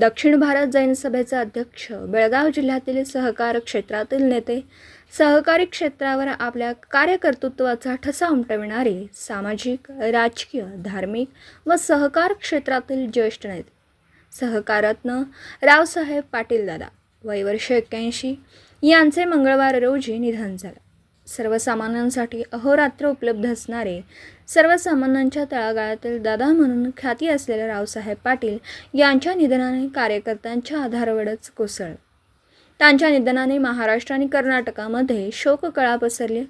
दक्षिण भारत जैन सभेचे अध्यक्ष बेळगाव जिल्ह्यातील सहकार क्षेत्रातील नेते सहकारी क्षेत्रावर आपल्या कार्यकर्तृत्वाचा ठसा उमटविणारे सामाजिक राजकीय धार्मिक व सहकार क्षेत्रातील ज्येष्ठ नेते. सहकारत्न रावसाहेब पाटील दादा वय वर्ष एक्क्याऐंशी यांचे मंगळवार रोजी निधन झालं. सर्वसामान्यांसाठी अहोरात्र उपलब्ध असणारे सर्वसामान्यांच्या तळागाळातील दादा म्हणून ख्याती असलेले रावसाहेब पाटील यांच्या निधनाने कार्यकर्त्यांच्या आधारवडच कोसळ. त्यांच्या निधनाने महाराष्ट्र आणि कर्नाटकामध्ये शोककळा पसरली.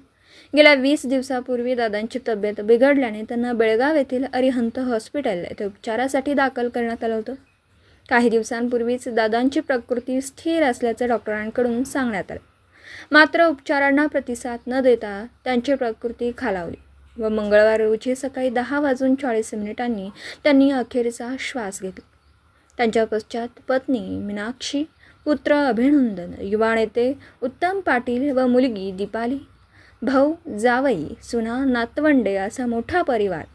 गेल्या वीस दिवसापूर्वी दादांची तब्येत बिघडल्याने त्यांना बेळगाव येथील अरिहंत हॉस्पिटल येथे उपचारासाठी दाखल करण्यात आलं होतं. काही दिवसांपूर्वीच दादांची प्रकृती स्थिर असल्याचं डॉक्टरांकडून सांगण्यात आलं. मात्र उपचारांना प्रतिसाद न देता त्यांची प्रकृती खालावली व मंगळवार रोजी सकाळी दहा वाजून चाळीस मिनिटांनी त्यांनी अखेरचा श्वास घेतला. त्यांच्या पश्चात पत्नी मीनाक्षी पुत्र अभिनंदन युवा नेते उत्तम पाटील व मुलगी दीपाली भाऊ जावई सुना नातवंडे असा मोठा परिवार.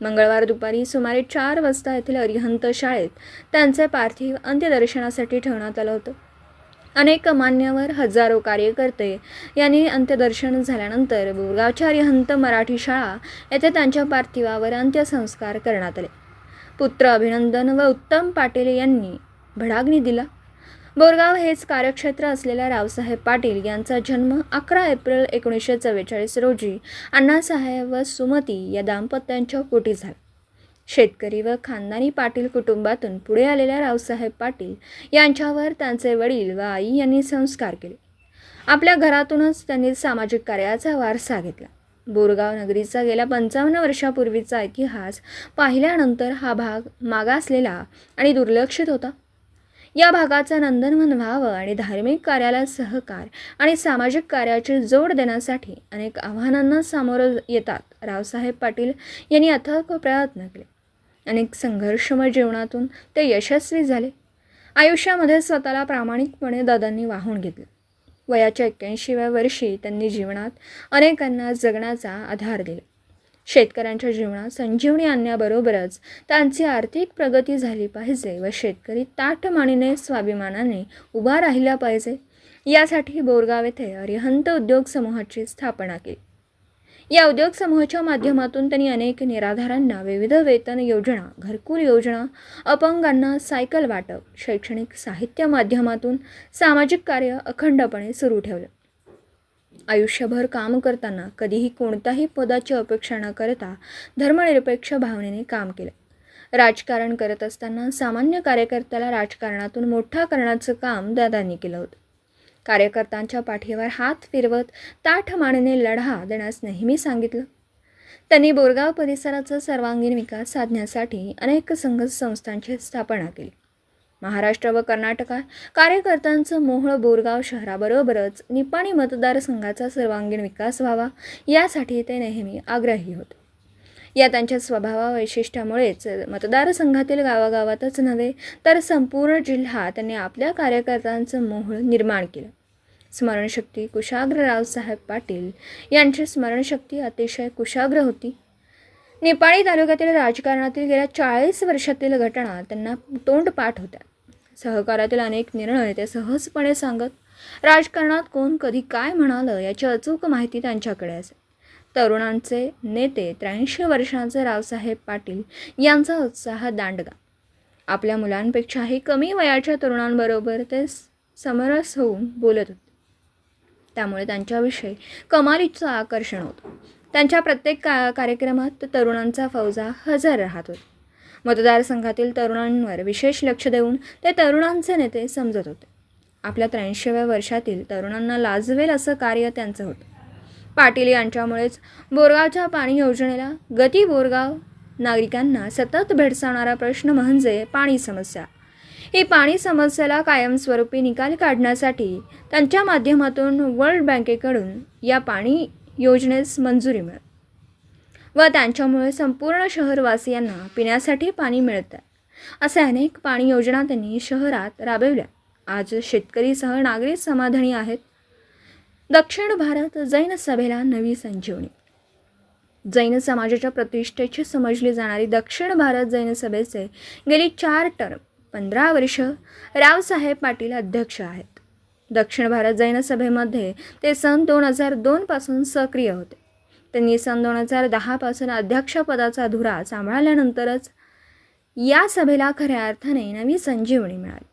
मंगळवार दुपारी सुमारे चार वाजता येथील अरिहंत शाळेत त्यांचे पार्थिव अंत्यदर्शनासाठी ठेवण्यात आलं होतं. अनेक मान्यवर हजारो कार्यकर्ते यांनी अंत्यदर्शन झाल्यानंतर बोरगावच्या हंत मराठी शाळा येथे त्यांच्या पार्थिवावर अंत्यसंस्कार करण्यात आले. पुत्र अभिनंदन व उत्तम पाटील यांनी भडाग्नी दिला. बोरगाव हेच कार्यक्षेत्र असलेल्या रावसाहेब पाटील यांचा जन्म अकरा एप्रिल एकोणीसशे चव्वेचाळीस रोजी अण्णासाहेब व सुमती या दाम्पत्यांच्या पोटी झाला. शेतकरी व खानदानी पाटील कुटुंबातून पुढे आलेल्या रावसाहेब पाटील यांच्यावर त्यांचे वडील व आई यांनी संस्कार केले. आपल्या घरातूनच त्यांनी सामाजिक कार्याचा वारसा घेतला. बोरगाव नगरीचा गेल्या पंचावन्न वर्षापूर्वीचा इतिहास पाहिल्यानंतर हा भाग मागासलेला आणि दुर्लक्षित होता. या भागाचं नंदनवन व्हावं आणि धार्मिक कार्याला सहकार आणि सामाजिक कार्याची जोड देण्यासाठी अनेक आव्हानांना सामोरं येतात रावसाहेब पाटील यांनी अथक प्रयत्न केले. अनेक संघर्षमय जीवनातून ते यशस्वी झाले. आयुष्यामध्ये स्वतःला प्रामाणिकपणे दादांनी वाहून घेतलं. वयाच्या एक्क्याऐंशीव्या वर्षी त्यांनी जीवनात अनेकांना जगण्याचा आधार दिला. शेतकऱ्यांच्या जीवनात संजीवनी आणण्याबरोबरच त्यांची आर्थिक प्रगती झाली पाहिजे व शेतकरी ताटमानीने स्वाभिमानाने उभा राहिला पाहिजे. यासाठी बोरगाव येथे अरिहंत उद्योग समूहाची स्थापना केली. या उद्योग समूहाच्या माध्यमातून त्यांनी अनेक निराधारांना विविध वेतन योजना घरकुल योजना अपंगांना सायकल वाटप शैक्षणिक साहित्य माध्यमातून सामाजिक कार्य अखंडपणे सुरू ठेवलं. आयुष्यभर काम करताना कधीही कोणत्याही पदाची अपेक्षा न करता धर्मनिरपेक्ष भावनेने काम केलं. राजकारण करत असताना सामान्य कार्यकर्त्याला राजकारणातून मोठा करण्याचं काम दादांनी केलं होतं. कार्यकर्त्यांच्या पाठीवर हात फिरवत ताठ मानेने लढा देण्यास नेहमी सांगितलं. त्यांनी बोरगाव परिसराचा सर्वांगीण विकास साधण्यासाठी अनेक संघ संस्थांची स्थापना केली. महाराष्ट्र व कर्नाटकात कार्यकर्त्यांचं मोहळ बोरगाव शहराबरोबरच निपाणी मतदारसंघाचा सर्वांगीण विकास व्हावा यासाठी ते नेहमी आग्रही होते. या त्यांच्या स्वभावा वैशिष्ट्यामुळेच मतदारसंघातील गावागावातच नव्हे तर संपूर्ण जिल्हा त्यांनी आपल्या कार्यकर्त्यांचं मोहळ निर्माण केलं. स्मरणशक्ती कुशाग्र रावसाहेब पाटील यांची स्मरणशक्ती अतिशय कुशाग्र होती. नेपाळी तालुक्यातील राजकारणातील गेल्या चाळीस वर्षातील घटना त्यांना तोंडपाठ होत्या. सहकारातील अनेक निर्णय ते सहजपणे सांगत राजकारणात कोण कधी काय म्हणालं याची अचूक माहिती त्यांच्याकडे असे. तरुणांचे नेते त्र्याऐंशी वर्षांचे रावसाहेब पाटील यांचा उत्साह दांडगा. आपल्या मुलांपेक्षाही कमी वयाच्या तरुणांबरोबर ते समरस होऊन बोलत होते. त्यामुळे त्यांच्याविषयी कमालीचं आकर्षण होतं. त्यांच्या प्रत्येक का कार्यक्रमात तरुणांचा फौजा हजर राहत होता. मतदारसंघातील तरुणांवर विशेष लक्ष देऊन ते तरुणांचे नेते समजत होते. आपल्या त्र्याऐंशीव्या वर्षातील तरुणांना लाजवेल असं कार्य त्यांचं होतं. पाटील यांच्यामुळेच बोरगावच्या पाणी योजनेला गती बोरगाव नागरिकांना सतत भेडसावणारा प्रश्न म्हणजे पाणी समस्या. ही पाणी समस्येला कायमस्वरूपी निकाल काढण्यासाठी त्यांच्या माध्यमातून वर्ल्ड बँकेकडून या पाणी योजनेस मंजुरी मिळत व त्यांच्यामुळे संपूर्ण शहरवासियांना पिण्यासाठी पाणी मिळतं असे अनेक पाणी योजना त्यांनी शहरात राबवल्या. आज शेतकरीसह नागरिक समाधानी आहेत. दक्षिण भारत जैन सभेला नवी संजीवनी. जैन समाजाच्या प्रतिष्ठेची समजली जाणारी दक्षिण भारत जैन सभेचे गेली चार टर्म पंधरा वर्ष रावसाहेब पाटील अध्यक्ष आहेत. दक्षिण भारत जैन सभेमध्ये ते सन दोन हजार दोनपासून सक्रिय होते. त्यांनी सन दोन हजार दहापासून अध्यक्षपदाचा धुरा सांभाळल्यानंतरच या सभेला खऱ्या अर्थाने नवी संजीवनी मिळाली.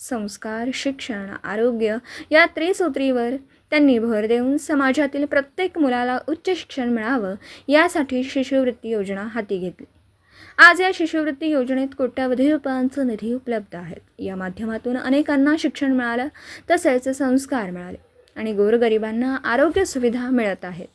संस्कार शिक्षण आरोग्य या त्रिसूत्रीवर त्यांनी भर देऊन समाजातील प्रत्येक मुलाला उच्च शिक्षण मिळावं यासाठी शिष्यवृत्ती योजना हाती घेतली. आज या शिष्यवृत्ती योजनेत कोट्यावधी रुपयांचा निधी उपलब्ध आहेत. या माध्यमातून अनेकांना शिक्षण मिळालं तसेच संस्कार मिळाले आणि गोरगरिबांना आरोग्य सुविधा मिळत आहेत.